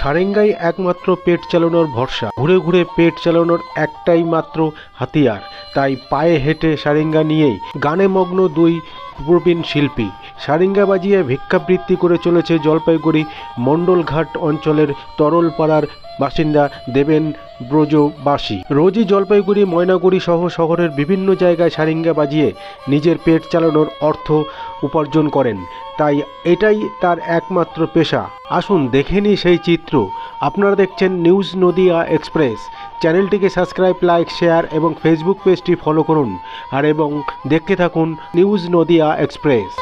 সারেঙ্গাই একমাত্র পেট চালানোর ভরসা। ঘুরে ঘুরে পেট চালানোর একটাই মাত্র হাতিয়ার। তাই পায়ে হেঁটে সারেঙ্গা নিয়েই গানে মগ্ন দুই প্রবীণ শিল্পী। সারেঙ্গা বাজিয়ে ভিক্ষাবৃত্তি করে চলেছে জলপাইগুড়ি মণ্ডলঘাট অঞ্চলের তরলপাড়ার বাসিন্দা দেবেন ব্রজবাসী। রোজই জলপাইগুড়ি, ময়নাগুড়ি সহ শহরের বিভিন্ন জায়গায় সারিঙ্গা বাজিয়ে নিজের পেট চালানোর অর্থ উপার্জন করেন। তাই এটাই তার একমাত্র পেশা। আসুন দেখে নিই সেই চিত্র। আপনারা দেখছেন নিউজ নদিয়া এক্সপ্রেস। চ্যানেলটিকে সাবস্ক্রাইব, লাইক, শেয়ার এবং ফেসবুক পেজটি ফলো করুন। আর এবং দেখতে থাকুন নিউজ নদিয়া এক্সপ্রেস।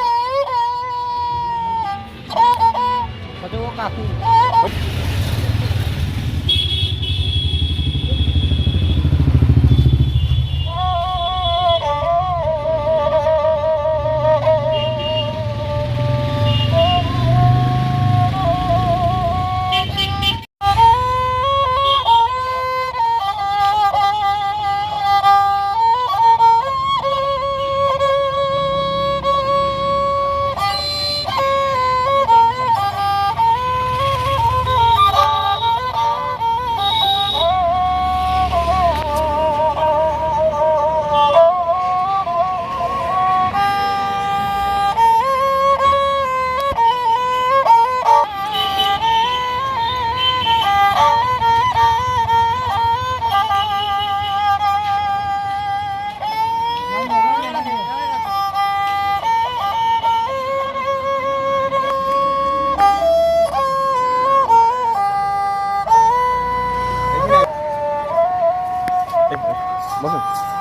কি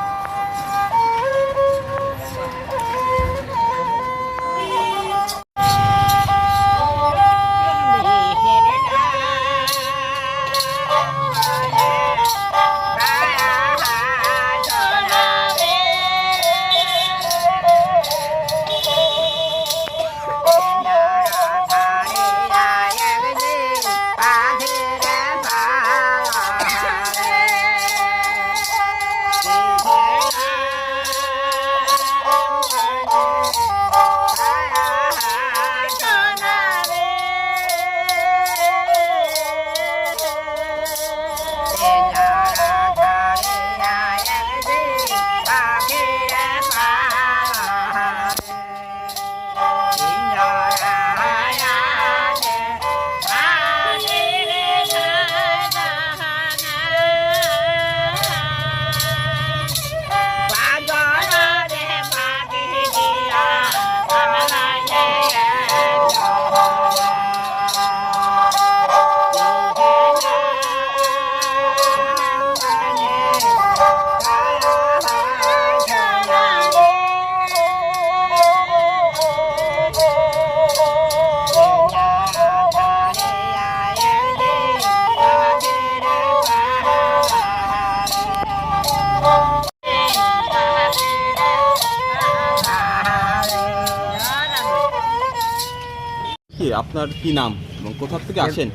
আপনার কি নাম এবং কোথা থেকে আসেন?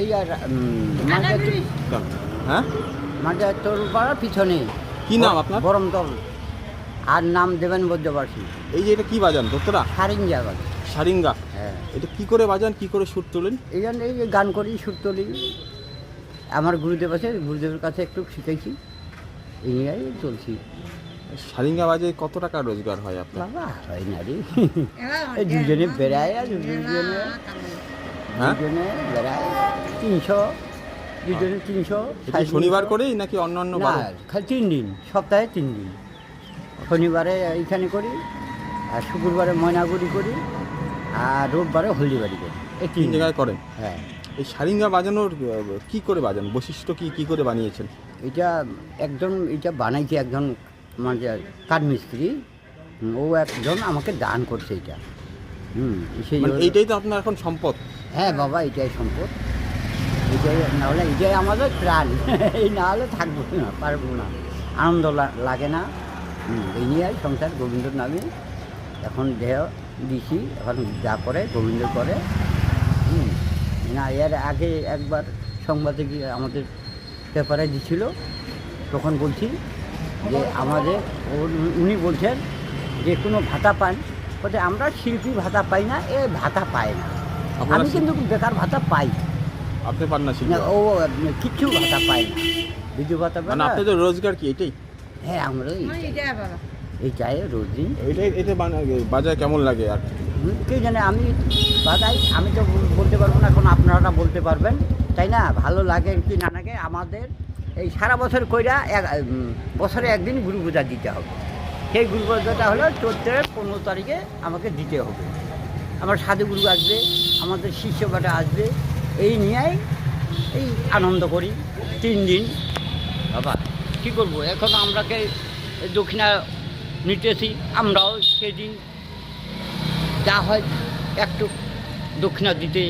এই আর হ্যাঁ? মাঠে তরুপাড়ার পিছনে। কি নাম আপনার? বরমতল। আর নাম দেবেন বৈদ্যবাসী এই যে এটা কি বাজান দোস্তরা হারিং জায়গা সারিঙ্গা। হ্যাঁ। এটা কি করে বাজান কি করে সুর তোলেন? এই জন্য এই যে গান করি সুর তুলি। আমার গুরুদেব আছে গুরুদেবের কাছে একটু শিখেছি। এই নিয়েই চলছি। সারিঙ্গা বাজে কত টাকা রোজগার হয় আপনার? বাবা হয় না রে। এই দুজনে বেড়ায় আর দুজনে হ্যাঁ? দুজনে বেড়ায়। তিনশো দুজনে তিনশো শনিবার করেই নাকি অন্য অন্য বার? খালি তিন দিন সপ্তাহে তিন দিন। শনিবারে এইখানে করি আর শুক্রবারে ময়নাগুড়ি করি আর রোববারে হলদিবাড়ি করি। এই তিন জায়গায় করেন? হ্যাঁ। এই সারিঙ্গা বাজানোর কি করে বাজান? বৈশিষ্ট্য কি কি করে বানিয়েছেন? এটা একজন এটা বানাইছে একজন মানে কাঠমিস্ত্রি ও একজন আমাকে দান করছে এটা। হুম সেই মানে এইটাই তো আপনার এখন সম্পদ। হ্যাঁ বাবা এটাই সম্পদ। এটাই না হলে এটাই আমাদের প্রাণ। এই না হলে থাকব না পারব না। আনন্দ লাগে না। এই নিয়ে সংসার গোবিন্দর নামে এখন দেহ দিছি এখন যা করে গোবিন্দ করে। না এর আগে একবার সংবাদে গিয়ে আমাদের পেপারে দিছিল তখন বলছি যে আমাদের ও- উনি বলছেন যে কোনো ভাতা পান বলতে আমরা শিল্পী ভাতা পাই না এ ভাতা পায় না। আমি কিন্তু বেকার ভাতা পাই। আপনি পান না ও কিছু ভাতা পায় না। বিজু ভাতা পায় মানে না। আপনাদের রোজগার কি এটাই? হ্যাঁ আমরা এই চাই রোজ দিন। এটাই এটা বাজারে কেমন লাগে আর? কে জানে আমি বাজাই আমি তো বলতে পারব না এখন আপনারা বলতে পারবেন। তাই না ভালো লাগে কি না লাগে আমাদের এই সারা বছর কইরা এক বছরে একদিন গুরু পূজা দিতে হবে। সেই গুরু পূজাটা হলো চৈত্রের পনেরো তারিখে আমাকে দিতে হবে। আমার সাধু গুরু আসবে, আমাদের শিষ্য বাটা আসবে, এই নিয়েই এই আনন্দ করি তিন দিন। বাবা, কী করব? এখন আমরাকে দক্ষিণা নিতেছি, আমরাও সেদিন যা হয় একটু দক্ষিণা দিতে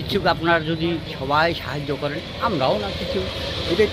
ইচ্ছুক আপনারা যদি সবাই সাহায্য করেন আমরাও না কিছু। এটাই